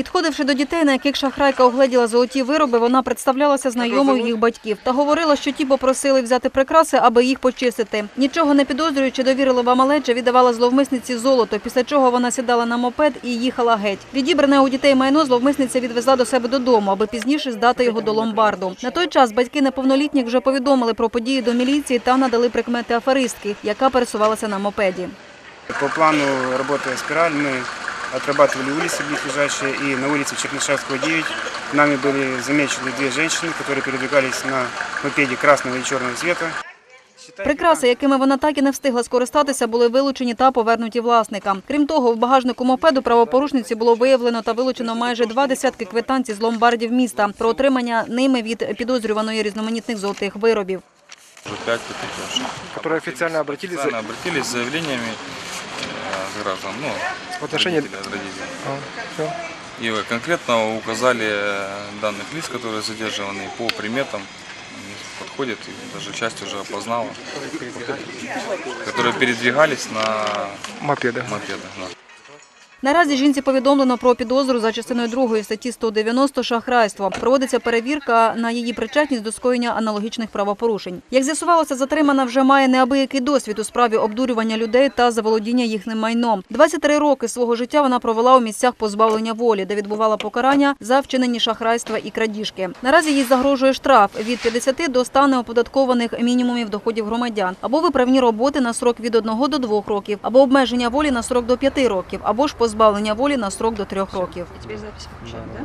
Підходивши до дітей, на яких шахрайка огледіла золоті вироби, вона представлялася знайомою їх батьків та говорила, що ті попросили взяти прикраси, аби їх почистити. Нічого не підозрюючи, довірлива малеча віддавала зловмисниці золото, після чого вона сідала на мопед і їхала геть. Відібране у дітей майно зловмисниця відвезла до себе додому, аби пізніше здати його до ломбарду. На той час батьки неповнолітніх вже повідомили про події до міліції та надали прикмети аферистки, яка пересувалася на мопеді. По плану работая «Спираль» мы отрабатывали улицы близлежащие, и на улице Чернышевского 9 нами были замечены две женщины, которые передвигались на мопеде красного и черного цвета. Прикраси, якими вона так і не встигла скористатися, були вилучені та повернуті власникам. Крім того, в багажнику мопеду правопорушниці було виявлено та вилучено майже два десятки квитанцій з ломбардів міста про отримання ними від підозрюваної різноманітних золотих виробів. Уже пять потерпевших. которые официально обратились за... Официально обратились с заявлениями э, граждан, ну, в отношении... родителей, от родителей. А, всё. И конкретно указали э, данных лиц, которые задержаны по приметам, они подходят, и даже часть уже опознала, которые передвигались на Мопеды. мопедах. да. Наразі жінці повідомлено про підозру за частиною 2 статті 190 шахрайство. Проводиться перевірка на її причетність до скоєння аналогічних правопорушень. Як з'ясувалося, затримана вже має неабиякий досвід у справі обдурювання людей та заволодіння їхнім майном. 23 роки свого життя вона провела у місцях позбавлення волі, де відбувала покарання за вчинені шахрайства і крадіжки. Наразі їй загрожує штраф від 50 до 100 неоподаткованих мінімумів доходів громадян, або виправні роботи на срок від 1 до 2 років, або обмеження волі на срок до 5 років, або ж позбавлення волі на срок до трьох років. Тепер запись включаємо, да?